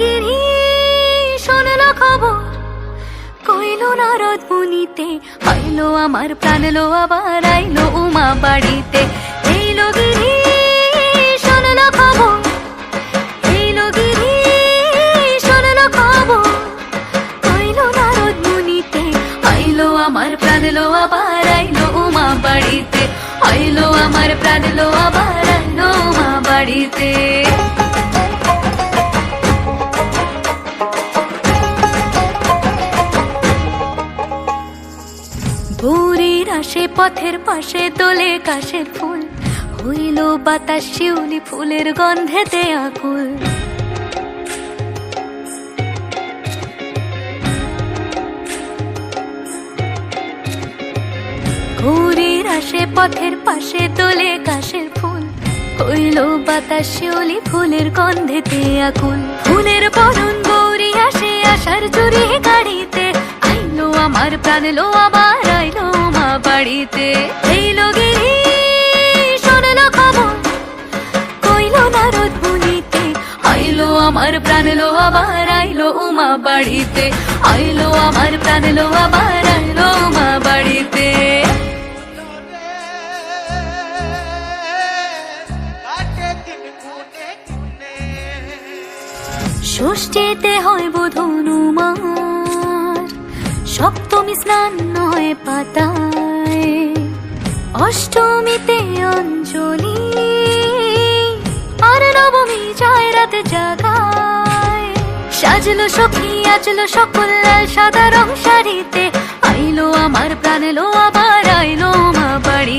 গিরি শোনল না রথ বুনিতে হইল আমার প্রাণ লো আবার আইলো উমা বাড়ি বাড়িতে। আইলো আমার প্রাণ লো আবার আইলো উমা বাড়িতে। ভোরের আসে, পথের পাশে তোলে কাশের ফুল। হইল বাতাস, শিউলি ফুলের গন্ধেতে আকুল। ভোরের আসে পথের পাশে তোলে কাশের ফুল। হইল বাতাস শিউলি ফুলের গন্ধেতে আকুল ফুলের বরণ গৌরী আসে আসার চুরি গাড়িতে। আইলো আমার প্রাণ লো আবার, আইলো মা বাড়িতে। এইলো গিরি শোনলো খবর, কইলো নারদ মুনিতে। আইলো আমার প্রাণ লো আবার, আইলো উমা বাড়িতে। আইলো আমার প্রাণ লো আবার, আইলো উমা বাড়িতে। ষষ্ঠীতে হয় বোধনুমার সপ্তমী স্নান নয় পাতায়। অষ্টমীতে অঞ্জলি। আর নবমী যায় রাতে জাগায়। সাজলো সখী আজলো সকল সাদা রং শাড়িতে। আইলো আমার প্রাণ লো আবার, আইলো মা বাড়িতে।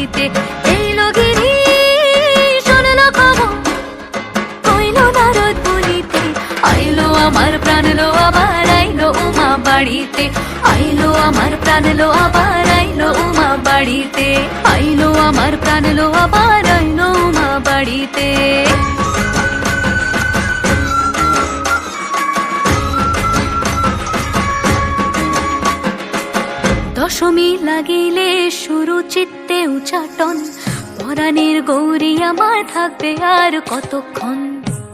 আমার লো আবার আইলো উমা বাড়িতে। আইলো আমার প্রাণ লো আবার আইলো উমা বাড়িতে। আইলো আমার প্রাণ লো আবার আইলো উমা বাড়িতে। দশমী লাগিলে শুরু চিত্তে উচাটন। পরাণের গৌরী আমার থাকবে আর কতক্ষণ?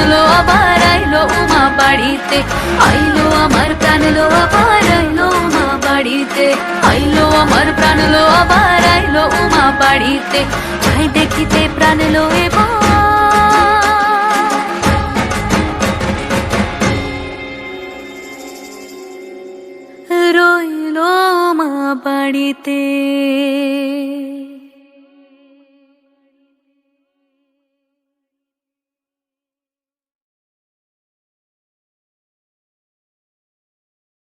আমার প্রাণ লো আবার আইলো উমা বাড়িতে। আইলো আমার প্রাণ লো আবার আইলো উমা বাড়িতে। আইলো আমার প্রাণ লো আবার আইলো উমা বাড়িতে। যাই দেখিতে প্রাণ লো এবার রইল মা বাড়িতে।